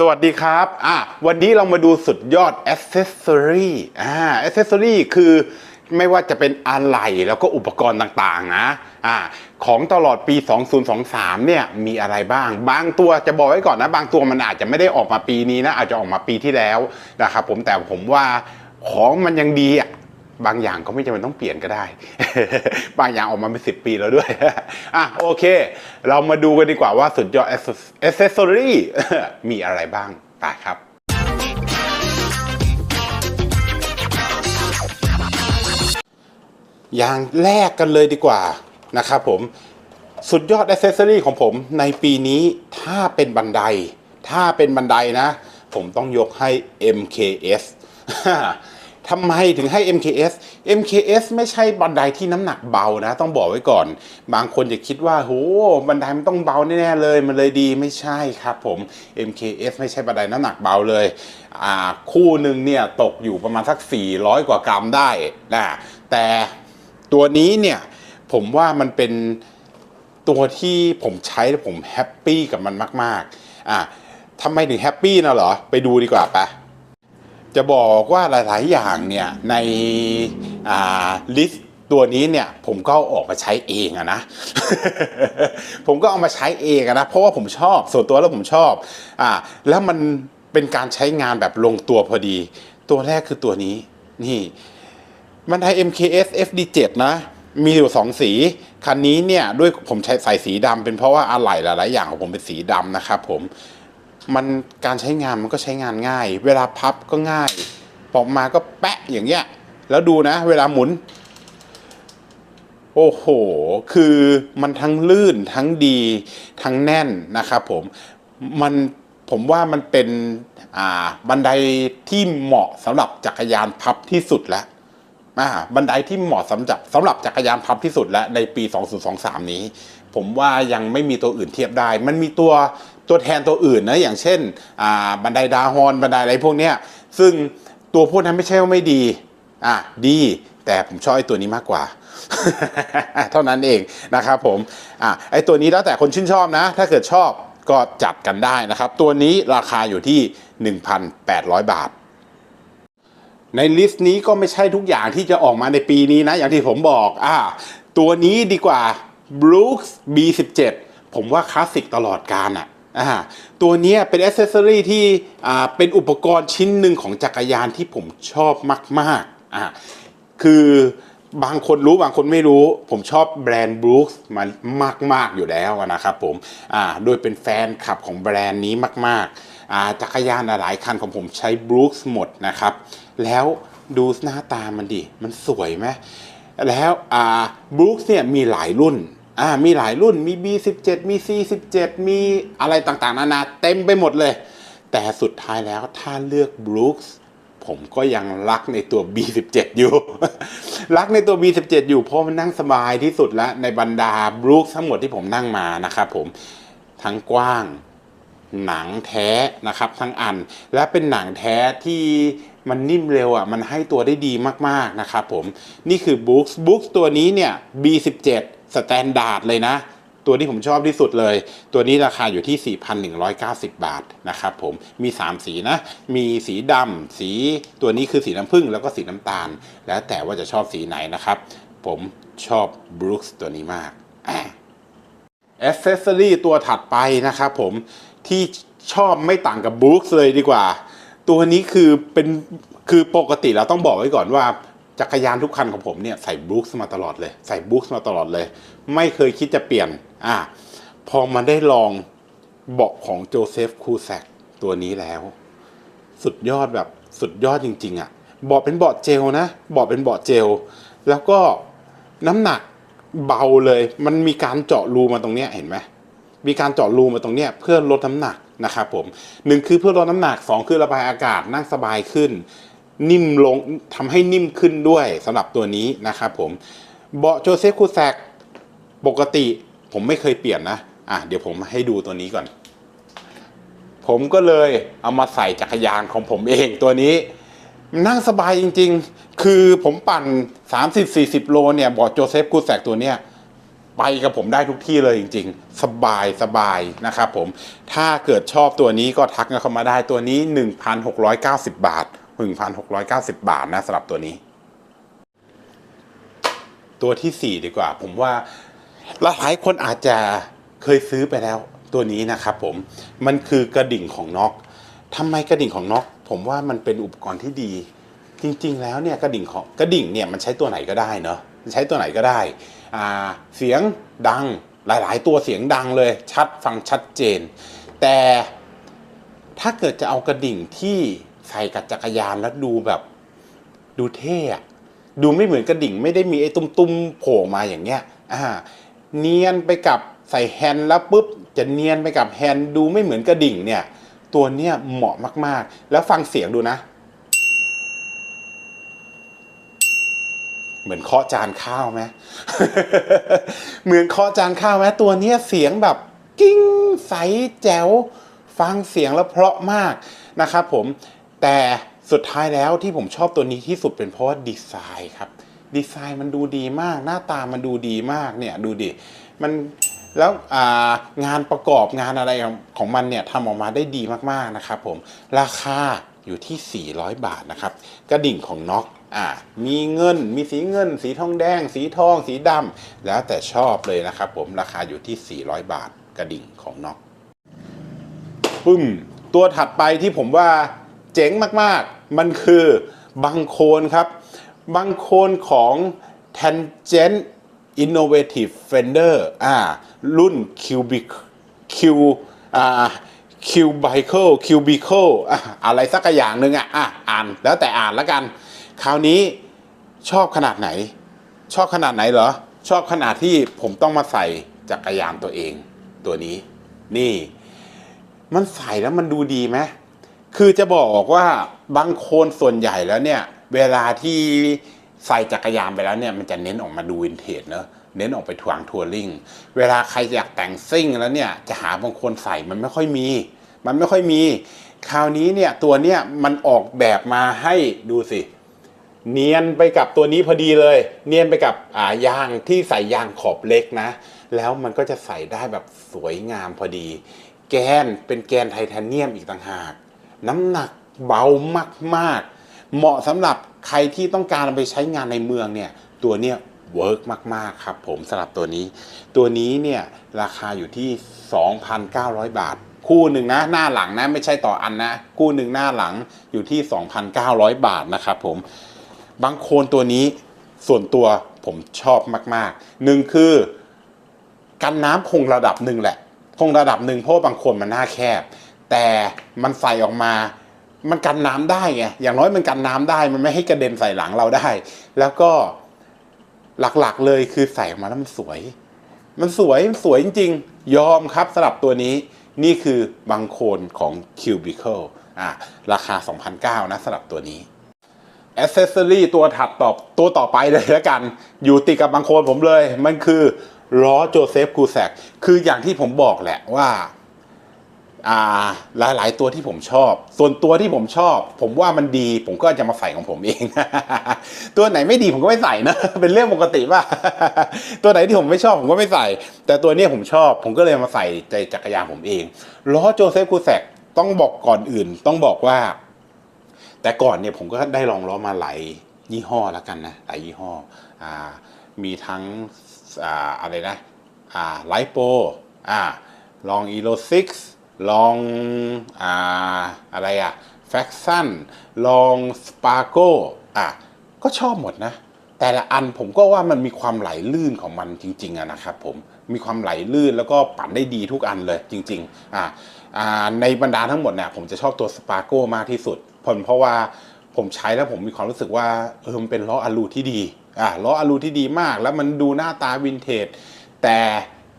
สวัสดีครับอะวันนี้เรามาดูสุดยอด accessory อ่า accessory คือไม่ว่าจะเป็นอะไหล่แล้วก็อุปกรณ์ต่างๆนะอ่าของตลอดปี 2023 เนี่ยมีอะไรบ้าง บางตัวจะบอกไว้ก่อนนะ บางตัวมันอาจจะไม่ได้ออกมาปีนี้นะ อาจจะออกมาปีที่แล้วนะครับผมแต่ผมว่าของมันยังดีอะ บางอย่างก็ไม่จำเป็นต้องเปลี่ยนก็ได้ บางอย่างออกมาเป็นสิบปีแล้วด้วย อะโอเค เรามาดูกันดีกว่าว่าสุดยอด accessory มีอะไรบ้างไปครับอย่างแรกกันเลยดีกว่านะครับผมสุดยอดอ c เซสซอรี่ของผมในปีนี้ถ้าเป็นบันได ถ้าเป็นบันไดนะ ผมต้องยกให้ MKS ทำไมถึงให้ MKS MKS ไม่ใช่บันไดที่น้ำหนักเบานะ ต้องบอกไว้ก่อน บางคนจะคิดว่าโหบันไดมันต้องเบาแน่ๆเลย มันเลยดีไม่ใช่ครับผม MKS ไม่ใช่บันไดน้ำหนักเบาเลยคู่หนึ่งเนี่ยตกอยู่ประมาณสัก 400 กว่ากรัมได้นะแต่ตัวนี้เนี่ยผมว่ามันเป็นตัวที่ผมใช้แล้วผมแฮปปี้กับมันมากๆอะทำไมถึงแฮปปี้นะเหรอ ไปดูดีกว่าปะ จะบอกว่าหลาย ๆ อย่างเนี่ยในลิสต์ตัวนี้เนี่ยผมก็อออกมาใช้เองอะนะ ผมก็เอามาใช้เองอะนะ เพราะว่าผมชอบส่วนตัวแล้วผมชอบอ่าแล้วมันเป็นการใช้งานแบบลงตัวพอดี ตัวแรกคือตัวนี้นี่มันไทย MKS FD7 นะ มีอยู่สองสี คันนี้เนี่ยด้วยผมใช้ใส่สีดำเป็นเพราะว่าอะไหล่หลายๆอย่างของผมเป็นสีดำนะครับผม มันการใช้งานมันก็ใช้งานง่าย เวลาพับก็ง่ายออกมาก็แปะอย่างเงี้ย แล้วดูนะ เวลาหมุน โอ้โห คือมันทั้งลื่นทั้งดีทั้งแน่นนะครับผมมันผมว่ามันเป็นบันไดที่เหมาะสำหรับจักรยานพับที่สุดแล้วบันไดที่เหมาะสำหรับสำหรับจักรยานพับที่สุดและในปี 2023 นี้ ผมว่ายังไม่มีตัวอื่นเทียบได้ มันมีตัว ตัวแทนตัวอื่นนะอย่างเช่นบันไดดาฮอนบันไดอะไรพวกเนี้ยซึ่งตัวพวกนั้นไม่ใช่ว่าไม่ดีอะดีแต่ผมชอบไอ้ตัวนี้มากกว่า เท่านั้นเองนะครับผมอะไอ้ตัวนี้แล้วแต่คนชื่นชอบนะ ถ้าเกิดชอบก็จัดกันได้นะครับ ตัวนี้ราคาอยู่ที่ 1,800 บาท ในลิสต์นี้ก็ไม่ใช่ทุกอย่างที่จะออกมาในปีนี้นะ อย่างที่ผมบอกอ่าตัวนี้ดีกว่า Brooks B17 ผมว่าคลาสสิกตลอดการอะ อ่าตัวนี้เป็นอ c เซสซอรีที่อ่าเป็นอุปกรณ์ชิ้นหนึ่งของจักรยานที่ผมชอบมากๆอ่าคือบางคนรู้บางคนไม่รู้ ผมชอบแบรนด์ Brooks มามาก ๆ อยู่แล้วนะครับผมอ่าโดยเป็นแฟนคลับของแบรนด์นี้มากๆอ่าจักรยานหลายคันของผมใช้ Brooks หมดนะครับ แล้วดูหน้าตามันดิ มันสวยไหมแล้วอ่า Brooks เนี่ยมีหลายรุ่น อ่ามีหลายรุ่นมี B17 มี C17 มีอะไรต่างๆ นานาเต็มไปหมดเลย แต่สุดท้ายแล้วถ้าเลือก Brooks ผมก็ยังรักในตัว B17 อยู่ รักในตัว B17 อยู่เพราะมันนั่งสบายที่สุดแล้วในบรรดา Brooks ทั้งหมดที่ผมนั่งมานะครับผมทั้งกว้างหนังแท้นะครับ ทั้งอันและเป็นหนังแท้ที่มันนิ่มเร็วอะมันให้ตัวได้ดีมากๆนะครับผมนี่คือ Books Books ตัวนี้เนี่ย B17 สแตนดาร์ดเลยนะ ตัวที่ผมชอบที่สุดเลย ตัวนี้ราคาอยู่ที่ 4,190 บาทนะครับผมมี 3 สีนะ มีสีดำสีตัวนี้คือสีน้ำผึ้งแล้วก็สีน้ำตาล แล้วแต่ว่าจะชอบสีไหนนะครับ ผมชอบ Brooks ตัวนี้มากอะอ c เซสซอรี่ตัวถัดไปนะครับผมที่ชอบไม่ต่างกับ Brooks เลยดีกว่า ตัวนี้คือเป็นคือปกติเราต้องบอกไว้ก่อนว่า จักรยานทุกคันของผมเนี่ยใส่ Brooks มาตลอดเลย ใส่ Brooks มาตลอดเลย ไม่เคยคิดจะเปลี่ยน อะพอมาได้ลองเบาะของโจเซฟคูแซกตัวนี้แล้ว สุดยอดแบบสุดยอดจริง ๆอะเบาะเป็นเบาะเจลนะเบาะเป็นเบาะเจล แล้วก็น้ำหนักเบาเลย มันมีการเจาะรูมาตรงเนี้ยเห็นไหมมีการเจาะรูมาตรงเนี้ยเพื่อลดน้ำหนักนะครับผมหนึ่งคือเพื่อลดน้ำหนักสองคือระบายอากาศนั่งสบายขึ้น นิ่มลงทำให้นิ่มขึ้นด้วยสำหรับตัวนี้นะครับผมเบาะโจเซฟคูแซกปกติผมไม่เคยเปลี่ยนนะอะเดี๋ยวผมให้ดูตัวนี้ก่อน ผมก็เลยเอามาใส่จักรยานของผมเองตัวนี้ นั่งสบายจริง ๆ คือผมปั่น 30-40 โลเนี่ยเบาโจเซฟกูแซกตัวเนี้ยไปกับผมได้ทุกที่เลยจริง ๆ สบายสบายนะครับผม ถ้าเกิดชอบตัวนี้ก็ทักกันเข้ามาได้ตัวนี้ 1,690 บาท 1,690 บาทนะสำหรับตัวนี้ ตัวที่ 4 ดีกว่า ผมว่าหลายคนอาจจะเคยซื้อไปแล้วตัวนี้นะครับผมมันคือกระดิ่งของน็อกทำไมกระดิ่งของน็อกผมว่ามันเป็นอุปกรณ์ที่ดี จริง ๆ แล้วเนี่ยกระดิ่งของกระดิ่งเนี่ยมันใช้ตัวไหนก็ได้เนาะใช้ตัวไหนก็ได้เสียงดังหลาย ๆ ตัวเสียงดังเลยชัดฟังชัดเจน แต่ถ้าเกิดจะเอากระดิ่งที่ ใส่กับจักรยานแล้วดูแบบ ดูเท่อะดูไม่เหมือนกระดิ่งไม่ได้มีไอ้ตุ้มๆโผล่มาอย่างเงี้ย อ่า เนียนไปกับใส่แฮนด์แล้วปุ๊บจะเนียนไปกับแฮนด์ดูไม่เหมือนกระดิ่งเนี่ย ตัวเนี้ยเหมาะมากๆ แล้วฟังเสียงดูนะ เหมือนเคาะจานข้าวไหมเหมือนเคาะจานข้าวไหมตัวเนี้ยเสียงแบบกิ้งใสแจ๋วฟังเสียงแล้วเพราะมากนะครับผม แต่สุดท้ายแล้วที่ผมชอบตัวนี้ที่สุดเป็นเพราะว่าดีไซน์ครับ ดีไซน์มันดูดีมาก หน้าตามันดูดีมากเนี่ยดูดิมันแล้วงานประกอบงานอะไรของมันเนี่ยทำออกมาได้ดีมากๆนะครับผมราคาอยู่ที่ 400 บาทนะครับ กระดิ่งของน็อกอ่ามีเงินมีสีเงิน สีทองแดง สีทอง สีดำแล้วแต่ชอบเลยนะครับผมราคาอยู่ที่ 400 บาท กระดิ่งของน็อกปึ้มตัวถัดไปที่ผมว่า เจ๋งมากๆ มันคือบังโคนครับ บังโคนของ Tangent Innovative Fender อ่า รุ่น Cubic Q อ่า Cubicle Cubicle อะอะไรสักอย่างหนึ่งอะอะอ่านแล้วแต่อ่านแล้วกัน คราวนี้ชอบขนาดไหน ชอบขนาดไหนเหรอ ชอบขนาดที่ผมต้องมาใส่จักรยานตัวเองตัวนี้ นี่ มันใส่แล้วมันดูดีไหม คือจะบอกว่าบางคนส่วนใหญ่แล้วเนี่ย เวลาที่ใส่จักรยานไปแล้วเนี่ยมันจะเน้นออกมาดูวินเทจเนอะเน้นออกไปทวางทัวริงเวลาใครอยากแต่งซิ่งแล้วเนี่ยจะหาบางคนใส่มันไม่ค่อยมี มันไม่ค่อยมี คราวนี้เนี่ยตัวเนี้ยมันออกแบบมาให้ดูสิ เนียนไปกับตัวนี้พอดีเลย เนียนไปกับอ่ายางที่ใส่ยางขอบเล็กนะ แล้วมันก็จะใส่ได้แบบสวยงามพอดี แกนเป็นแกนไทเทเนียมอีกต่างหาก น้ำหนักเบามากๆ เหมาะสำหรับใครที่ต้องการไปใช้งานในเมืองเนี่ยตัวเนี้ยเวิร์กมาก ๆ ครับผมสำหรับตัวนี้ ตัวนี้เนี่ยราคาอยู่ที่ 2,900 บาท คู่หนึ่งนะหน้าหลังนะไม่ใช่ต่ออันนะ คู่หนึ่งหน้าหลังอยู่ที่ 2,900 บาทนะครับผมบางโคนตัวนี้ส่วนตัวผมชอบมากๆหนึ่งคือกันน้ำคงระดับหนึ่งแหละ คงระดับหนึ่งเพราะบางคนมันหน้าแคบ แต่มันใส่ออกมา มันกันน้ำได้ไงอย่างน้อยมันกันน้ำได้ มันไม่ให้กระเด็นใส่หลังเราได้ แล้วก็หลักๆเลยคือใส่ออกมาแล้วมันสวย มันสวยมันสวยจริง ๆ ยอมครับสำหรับตัวนี้นี่คือบางโคนของ Cubicle อะราคา 2,009นะสำหรับตัวนี้อ c เซสซอรี่ตัวถัดต่อตัวต่อไปเลยแล้วกัน อยู่ติดกับบางโคนผมเลย มันคือล้อโจเซฟคูแซกคืออย่างที่ผมบอกแหละว่า อ่าหลายๆ ตัวที่ผมชอบ ส่วนตัวที่ผมชอบ ผมว่ามันดี ผมก็จะมาใส่ของผมเอง ตัวไหนไม่ดีผมก็ไม่ใส่นะ เป็นเรื่องปกติป่ะตัวไหนที่ผมไม่ชอบผมก็ไม่ใส่ แต่ตัวนี้ผมชอบ ผมก็เลยมาใส่ใจจักรยานผมเองล้อโจเซฟคูแซกต้องบอกก่อนอื่น ต้องบอกว่า แต่ก่อนเนี่ยผมก็ได้ลองล้อมาหลายยี่ห้อแล้วกันนะหลายยี่ห้ออ่ามีทั้งอ่าอะไรนะอ่าไลโปอ่าลองอีโลซิก ลองอ่าอะไรอะแฟคชั่นลองสปาโกอะก็ชอบหมดนะ แต่ละอันผมก็ว่ามันมีความไหลลื่นของมันจริงๆอะนะครับผมมีความไหลลื่นแล้วก็ปั่นได้ดีทุกอันเลยจริงๆอ่าอ่าในบรรดาทั้งหมดเนี่ยผมจะชอบตัวสปาโกมากที่สุดผลเพราะว่าผมใช้แล้วผมมีความรู้สึกว่าเออมันเป็นล้ออะลูที่ดีอ่าล้ออะลูที่ดีมาก แล้วมันดูหน้าตาวินเทจแต่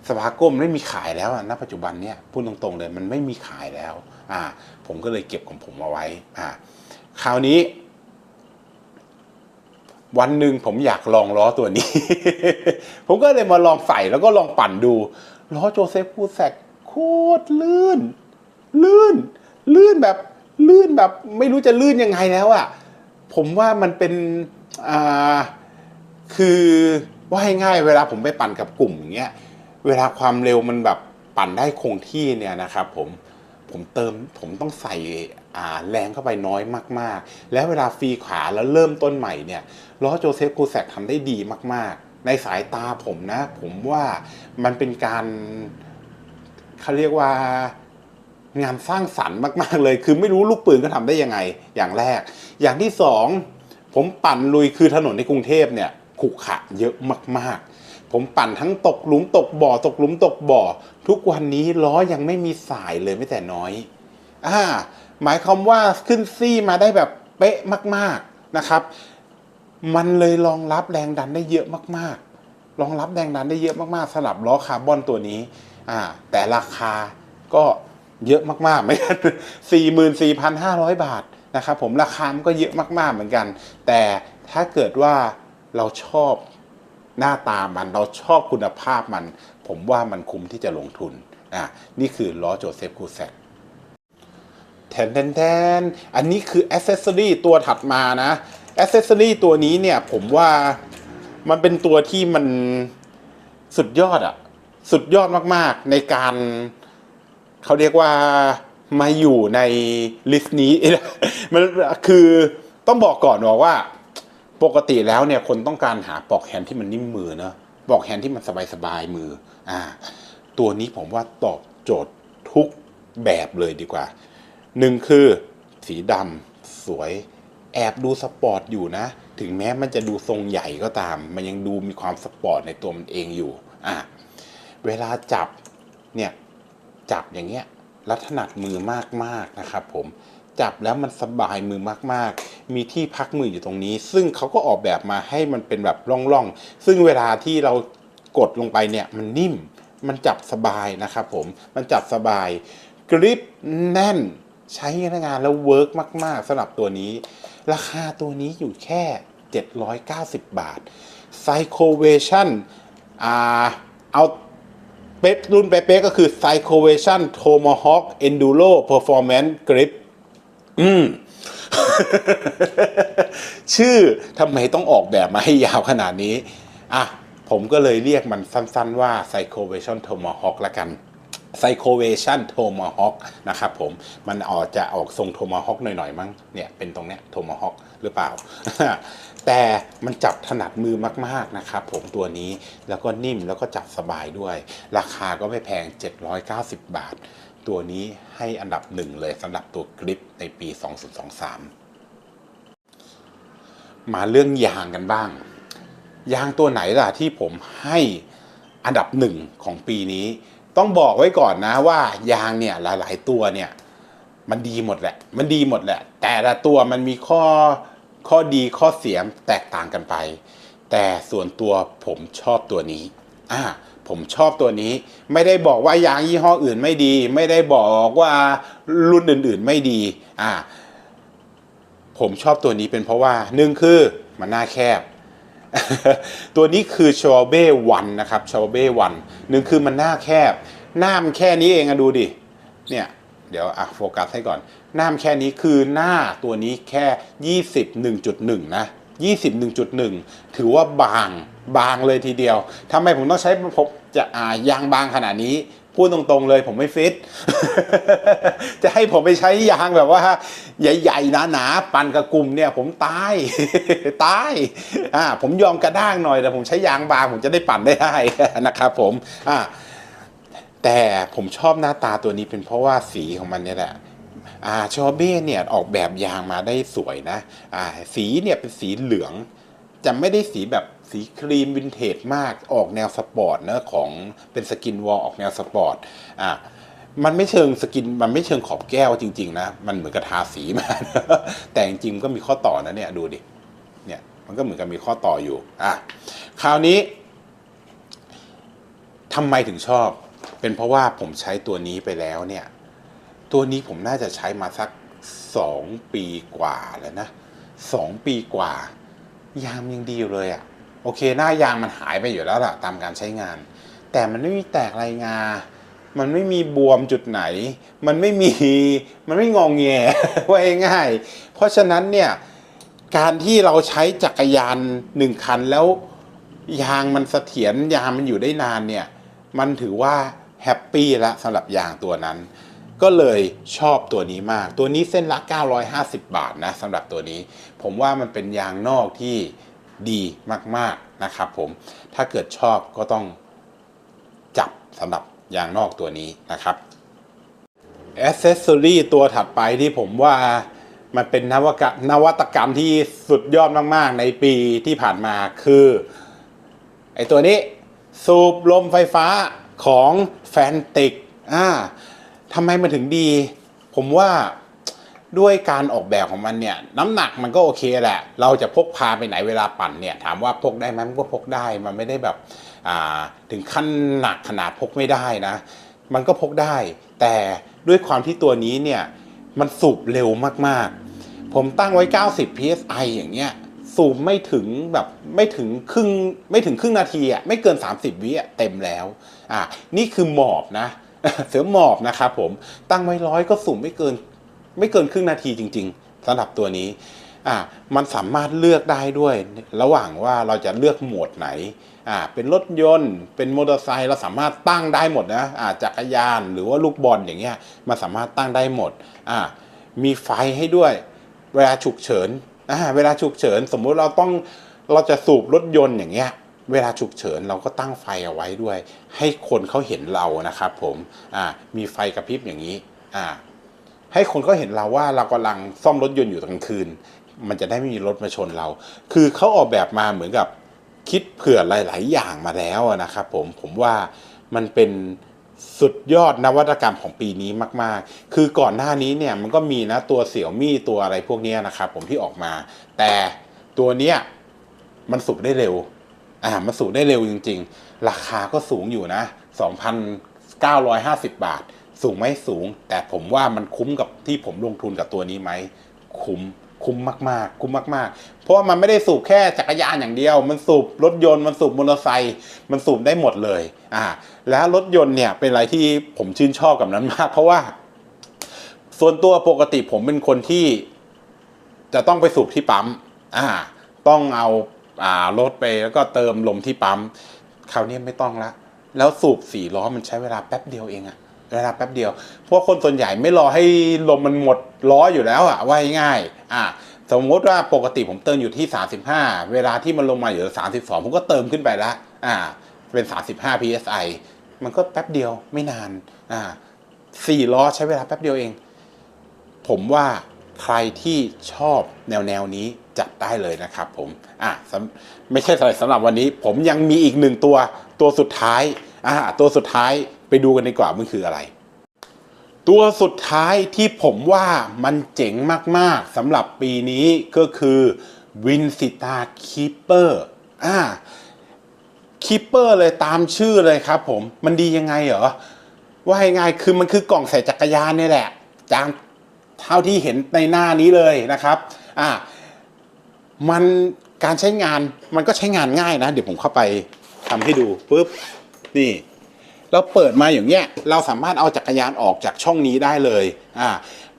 สปาโกมันไม่มีขายแล้วอะณปัจจุบันเนี่ยพูดตรงๆเลยมันไม่มีขายแล้ว อ่า ผมก็เลยเก็บของผมเอาไว้ อ่า คราวนี้ วันหนึ่งผมอยากลองล้อตัวนี้ ผมก็เลยมาลองใส่แล้วก็ลองปั่นดูล้อโจเซฟคูแซกโคตรลื่น ลื่น ลื่นแบบลื่นแบบ ไม่รู้จะลื่นยังไงแล้วอะ่ะผมว่ามันเป็นอ่าคือว่าง่ายเวลาผมไปปั่นกับกลุ่มอย่างเงี้ย เวลาความเร็วมันแบบปั่นได้คงที่เนี่ยนะครับผมผมเติมผมต้องใส่แรงเข้าไปน้อยมากๆ แล้วเวลาฟรีขาแล้วเริ่มต้นใหม่เนี่ยล้อโจเซฟคูแซกทำได้ดีมากๆ ในสายตาผมนะ ผมว่ามันเป็นการเขาเรียกว่างานสร้างสรรค์มาก ๆ เลย คือไม่รู้ลูกปืนก็ทำได้ยังไง อย่างแรก อย่างที่สองผมปั่นลุยคือถนนในกรุงเทพเนี่ยขรุขะเยอะมากๆ ผมปั่นทั้งตกหลุมตกบ่อตกหลุมตกบ่อ ทุกวันนี้ล้อยังไม่มีสายเลยไม่แต่น้อยอ่าหมายความว่าขึ้นซี่มาได้แบบเป๊ะมาก ๆนะครับ มันเลยรองรับแรงดันได้เยอะมากๆ รองรับแรงดันได้เยอะมากๆสำหรับล้อคาร์บอนตัวนี้อ่าแต่ราคาก็เยอะมากๆเหมือนกันสี่หมื่นสี่พันห้าร้อยบาทนะครับผมราคามันก็เยอะมากๆเหมือนกัน แต่ถ้าเกิดว่าเราชอบ หน้าตามันเราชอบคุณภาพมัน ผมว่ามันคุ้มที่จะลงทุนอ่านี่คือล้อโจเซฟคูแซกแทนแทนแทนอันนี้คืออ c เซสซอรีตัวถัดมานะอ c เซสซอรีตัวนี้เนี่ยผมว่ามันเป็นตัวที่มันสุดยอดอะสุดยอดมากๆในการเขาเรียกว่ามาอยู่ในลิสต์นี้มันคือต้องบอกก่อนบอกว่า ปกติแล้วเนี่ยคนต้องการหาปลอกแฮนที่มันนิ่มมือเนอะปลอกแฮนที่มันสบายๆมืออ่าตัวนี้ผมว่าตอบโจทย์ทุกแบบเลยดีกว่าหนึ่งคือสีดำสวย แอบดูสปอร์ตอยู่นะ ถึงแม้มันจะดูทรงใหญ่ก็ตาม มันยังดูมีความสปอร์ตในตัวมันเองอยู่อะเวลาจับเนี่ยจับอย่างเงี้ยรัดถนัดมือมากๆนะครับผม จับแล้วมันสบายมือมาก ๆ มีที่พักมืออยู่ตรงนี้ ซึ่งเขาก็ออกแบบมาให้มันเป็นแบบร่องๆ ซึ่งเวลาที่เรากดลงไปเนี่ยมันนิ่ม มันจับสบายนะครับผม มันจับสบาย กริปแน่น ใช้งานแล้วเวิร์กมาก ๆสำหรับตัวนี้ ราคาตัวนี้อยู่แค่ 790 บาท Psychovation อ่าเอาเป๊ะรุ่นเป๊ะๆก็คือ Psychovation Tomahawk Enduro Performance Grip อืม ชื่อทำไมต้องออกแบบมาให้ยาวขนาดนี้ อะ ผมก็เลยเรียกมันสั้นๆว่า Psychovation Tomahawk ละกัน Psychovation Tomahawk นะครับผม มันออกจะออกทรง Tomahawk หน่อยๆมั้ง เนี่ยเป็นตรงเนี้ย Tomahawk หรือเปล่า แต่มันจับถนัดมือมากๆนะครับผมตัวนี้ แล้วก็นิ่มแล้วก็จับสบายด้วย ราคาก็ไม่แพง 790 บาท ตัวนี้ให้อันดับหนึ่งเลยสำหรับตัวกริปในปี 2023 มาเรื่องยางกันบ้าง ยางตัวไหนล่ะที่ผมให้อันดับหนึ่งของปีนี้ ต้องบอกไว้ก่อนนะว่ายางเนี่ยหลาย ๆ ตัวเนี่ยมันดีหมดแหละ มันดีหมดแหละ แต่ละตัวมันมีข้อข้อดีข้อเสียแตกต่างกันไป แต่ส่วนตัวผมชอบตัวนี้ อ่า ผมชอบตัวนี้ ไม่ได้บอกว่ายางยี่ห้ออื่นไม่ดี ไม่ได้บอกว่ารุ่นอื่นๆไม่ดีอ่าผมชอบตัวนี้เป็นเพราะว่าหนึ่งคือมันหน้าแคบ ตัวนี้คือชอเบ้วันนะครับชอเบ้วันหนึ่งคือมันหน้าแคบ หน้ามันแค่นี้เองอะดูดิเนี่ยเดี๋ยวอะโฟกัสให้ก่อน หน้ามันแค่นี้คือหน้าตัวนี้แค่ 21.1 นะ 21.1 ถือว่าบางบางเลยทีเดียวทำไมผมต้องใช้ผม จะอ่ายางบางขนาดนี้ พูดตรงๆเลยผมไม่ฟิต จะให้ผมไปใช้ยางแบบว่า ใหญ่ๆหนาๆปั่นกับกลุ่มเนี่ย ผมตาย ตายอ่าผมยอมกระด้างหน่อยแต่ผมใช้ยางบางผมจะได้ปั่นได้ได้นะครับผมอ่าแต่ผมชอบหน้าตาตัวนี้เป็นเพราะว่าสีของมันเนี่ยแหละอ่าชอเบ้เนี่ยออกแบบยางมาได้สวยนะอ่าสีเนี่ยเป็นสีเหลือง จะไม่ได้สีแบบ สีครีมวินเทจมากออกแนวสปอร์ตเนะของเป็นสกินวอลออกแนวสปอร์ตอ่ามันไม่เชิงสกินมันไม่เชิงขอบแก้วจริง ๆ นะ มันเหมือนกับทาสีมา แต่จริงๆก็มีข้อต่อนะเนี่ยดูดิเนี่ยมันก็เหมือนกับมีข้อต่ออยู่อะคราวนี้ทำไมถึงชอบ เป็นเพราะว่าผมใช้ตัวนี้ไปแล้วเนี่ย ตัวนี้ผมน่าจะใช้มาสักสองปีกว่าแล้วนะสองปีกว่า ยามยังดีอยู่เลยอะ่ะ โอเคหน้ายางมันหายไปอยู่แล้วล่ะตามการใช้งาน แต่มันไม่มีแตกลายงา มันไม่มีบวมจุดไหน มันไม่มีมันไม่งองแงว่าง่ายเพราะฉะนั้นเนี่ยการที่เราใช้จักรยานหนึ่งคันแล้วยางมันเสถียรยางมันอยู่ได้นานเนี่ยมันถือว่าแฮปปี้ละสำหรับยางตัวนั้น ก็เลยชอบตัวนี้มาก ตัวนี้เส้นละ 950 บาทนะสำหรับตัวนี้ ผมว่ามันเป็นยางนอกที่ ดีมากๆนะครับผมถ้าเกิดชอบก็ต้องจับสำหรับยางนอกตัวนี้นะครับอ c เซสซอรีตัวถัดไปที่ผมว่ามันเป็นนวกนวัตกรรมที่สุดยอดมากๆ ในปีที่ผ่านมาคือไอตัวนี้สูบลมไฟฟ้าของแฟนติกอ่าทำไมมันถึงดี ผมว่า ด้วยการออกแบบของมันเนี่ยน้ำหนักมันก็โอเคแหละ เราจะพกพาไปไหนเวลาปั่นเนี่ยถามว่าพกได้ไหมมันก็พกได้มันไม่ได้แบบถึงขั้นหนักขนาดพกไม่ได้นะ มันก็พกได้ แต่ด้วยความที่ตัวนี้เนี่ยมันสูบเร็วมากๆ ผมตั้งไว้ 90 psi อย่างเงี้ยสูบไม่ถึงแบบไม่ถึงครึ่งไม่ถึงครึ่งนาทีอะไม่เกิน 30 วิอะเต็มแล้วอะนี่คือหมอบนะ เสือหมอบนะครับผมตั้งไว้ร้อยก็สูบไม่เกิน ไม่เกินครึ่งนาทีจริงๆสำหรับตัวนี้อ่ามันสามารถเลือกได้ด้วย ระหว่างว่าเราจะเลือกโหมดไหนอ่าเป็นรถยนต์ เป็นมอเตอร์ไซค์เราสามารถตั้งได้หมดนะอ่าจักรยานหรือว่าลูกบอลอย่างเงี้ยมันสามารถตั้งได้หมดอ่ามีไฟให้ด้วย เวลาฉุกเฉินอ่าเวลาฉุกเฉิน สมมุติเราต้องเราจะสูบรถยนต์อย่างเงี้ยเวลาฉุกเฉินเราก็ตั้งไฟเอาไว้ด้วย ให้คนเขาเห็นเรานะครับผมอ่ามีไฟกระพริบอย่างนี้อ่า ให้คนก็เห็นเราว่าเรากำลังซ่อมรถยนต์อยู่กลางคืน มันจะได้ไม่มีรถมาชนเรา คือเขาออกแบบมาเหมือนกับคิดเผื่อหลาย ๆ อย่างมาแล้วนะครับผมผมว่ามันเป็นสุดยอดนวัตกรรมของปีนี้มาก ๆ คือก่อนหน้านี้เนี่ยมันก็มีนะตัวเสี่ยวมี่ตัวอะไรพวกนี้นะครับผมที่ออกมา แต่ตัวเนี้ยมันสูบได้เร็ว อ่า มันสูงได้เร็วจริง ๆ ราคาก็สูงอยู่นะ 2,950 บาท สูงไหมสูง แต่ผมว่ามันคุ้มกับที่ผมลงทุนกับตัวนี้ไหมคุ้มคุ้มมากๆ คุ้มมากๆ เพราะว่ามันไม่ได้สูบแค่จักรยานอย่างเดียว มันสูบรถยนต์มันสูบมอเตอร์ไซค์มันสูบได้หมดเลยอ่าแล้วรถยนต์เนี่ยเป็นอะไรที่ผมชื่นชอบกับนั้นมาก เพราะว่า ส่วนตัวปกติผมเป็นคนที่ จะต้องไปสูบที่ปั๊มอ่า ต้องเอาอ่ารถไปแล้วก็เติมลมที่ปั๊มคราวนี้ไม่ต้องละแล้วสูบสี่ล้อมันใช้เวลาแป๊บเดียวเองอะ เวลาแป๊บเดียวพราะคนส่วนใหญ่ไม่รอให้ลมมันหมดล้ออยู่แล้วอะว่าง่ายอ่าสมมติว่าปกติผมเติมอยู่ที่ 35 เวลาที่มันลงมาอยู่ 32 ผมก็เติมขึ้นไปละอ่า เป็น 35 psi มันก็แป๊บเดียวไม่นานอ่าสี่ล้อใช้เวลาแป๊บเดียวเอง ผมว่าใครที่ชอบแนวแนวนี้จัดได้เลยนะครับผมอะไม่ใช่สำหรับสำหรับวันนี้ ผมยังมีอีกหนึ่งตัวตัวสุดท้ายอ่าตัวสุดท้าย ไปดูกันดีกว่ามันคืออะไร ตัวสุดท้ายที่ผมว่ามันเจ๋งมากๆสำหรับปีนี้ก็คือวินสิตาคีเปอร์อ่าคีเปอร์เลยตามชื่อเลยครับผมมันดียังไงเหรอ ว่ายังไงคือมันคือกล่องใส่จักรยานนี่แหละจางเท่าที่เห็นในหน้านี้เลยนะครับอ่ามันการใช้งานมันก็ใช้งานง่ายนะ เดี๋ยวผมเข้าไปทำให้ดูปุ๊บนี่ เราเปิดมาอย่างเงี้ยเราสามารถเอาจักรยานออกจากช่องนี้ได้เลยอ่า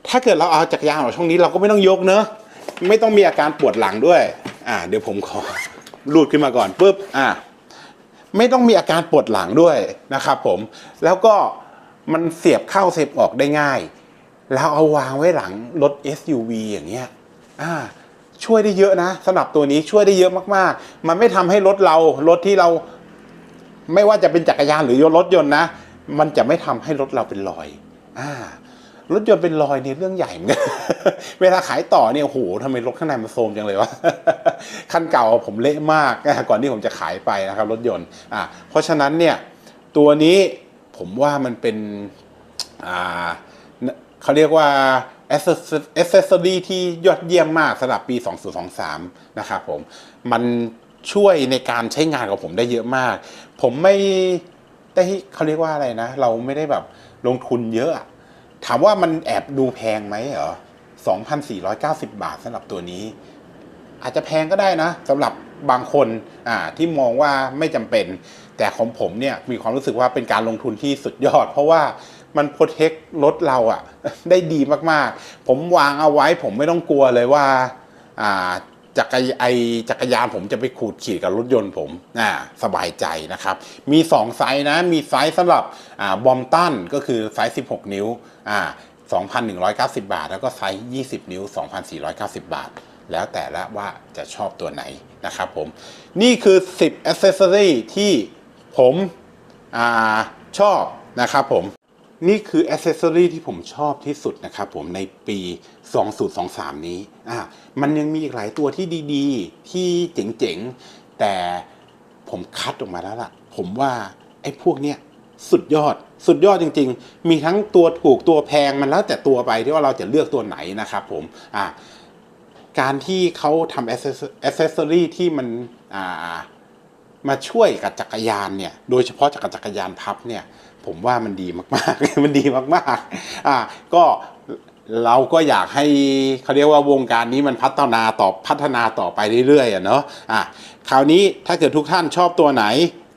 ถ้าเกิดเราเอาจักรยานออกช่องนี้เราก็ไม่ต้องยกเนอะไม่ต้องมีอาการปวดหลังด้วยอ่าเดี๋ยวผมขอรูดขึ้นมาก่อนปุ๊บอ่าไม่ต้องมีอาการปวดหลังด้วยนะครับผมแล้วก็มันเสียบเข้าเสียบออกได้ง่ายแล้วเอาวางไว้หลังรถ SUV อย่างเงี้ยอ่าช่วยได้เยอะนะสำหรับตัวนี้ช่วยได้เยอะมากๆ มันไม่ทำให้รถเรารถที่เรา ไม่ว่าจะเป็นจักรยานหรือรถยนต์นะ มันจะไม่ทำให้รถเราเป็นรอยอ่ารถยนต์เป็นรอยเนี่ยเรื่องใหญ่เหมือนกันเวลาขายต่อเนี่ยโหทำไมรถข้างในมันโทรมจังเลยวะคันเก่าผมเละมากก่อนที่ผมจะขายไปนะครับ รถยนต์อ่าเพราะฉะนั้นเนี่ยตัวนี้ผมว่ามันเป็นอ่าเขาเรียกว่า accessory ที่ยอดเยี่ยมมากสำหรับปี 2023 นะครับผม มัน ช่วยในการใช้งานของผมได้เยอะมาก ผมไม่ได้เขาเรียกว่าอะไรนะ เราไม่ได้แบบลงทุนเยอะอะ ถามว่ามันแอบดูแพงไหมเหรอ 2,490 บาทสำหรับตัวนี้ อาจจะแพงก็ได้นะสำหรับบางคนอ่าที่มองว่าไม่จำเป็น แต่ของผมเนี่ยมีความรู้สึกว่าเป็นการลงทุนที่สุดยอด เพราะว่ามันโปรเทครถเราอะได้ดีมากๆ ผมวางเอาไว้ผมไม่ต้องกลัวเลยว่าอ่า จักรไอจักรยานผมจะไปขูดขีดกับรถยนต์ผมอ่าสบายใจนะครับ มี 2 ไซส์นะ มีไซส์สำหรับอ่าบอมตันก็คือไซส์ 16 นิ้วอ่า2,190 บาท แล้วก็ไซส์ 20 นิ้ว 2,490 บาท แล้วแต่ละว่าจะชอบตัวไหนนะครับผม นี่คือ 10 accessory ที่ผมอาชอบนะครับผม นี่คืออ c เซสซอรีที่ผมชอบที่สุดนะครับผมในปี 2023 นี้อ่ามันยังมีอีกหลายตัวที่ดีๆ ที่เจ๋งๆ แต่ผมคัดออกมาแล้วล่ะ ผมว่าไอ้พวกเนี้ยสุดยอดสุดยอดจริง ๆ มีทั้งตัวถูกตัวแพงมันแล้วแต่ตัวไปที่ว่าเราจะเลือกตัวไหนนะครับผมอ่าการที่เขาทำอ c เซสซอรีที่มันอ่ามาช่วยกับจักรยานเนี่ย โดยเฉพาะจักรจักรยานพับเนี่ย ผมว่ามันดีมากๆ มันดีมากๆ อ่า ก็เราก็อยากให้เขาเรียกว่าวงการนี้มันพัฒนาต่อพัฒนาต่อไปเรื่อยๆอะเนาะ อะ คราวนี้ถ้าเกิดทุกท่านชอบตัวไหน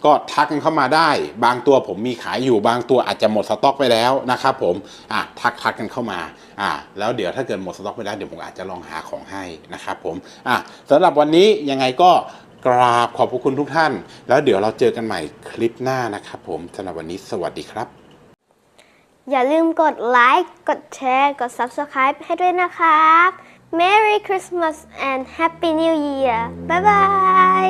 ก็ทักกันเข้ามาได้ บางตัวผมมีขายอยู่บางตัวอาจจะหมดสต็อกไปแล้วนะครับผมอะทักทักกันเข้ามาอะแล้วเดี๋ยวถ้าเกิดหมดสต็อกไปแล้วเดี๋ยวผมอาจจะลองหาของให้นะครับผมอะสำหรับวันนี้ยังไงก็ กราบขอบพระคุณทุกท่าน แล้วเดี๋ยวเราเจอกันใหม่คลิปหน้านะครับผมสำหรับวันนี้สวัสดีครับ อย่าลืมกดไลค์ กดแชร์ กด Subscribe ให้ด้วยนะครับ Merry Christmas and Happy New Year บ๊ายบาย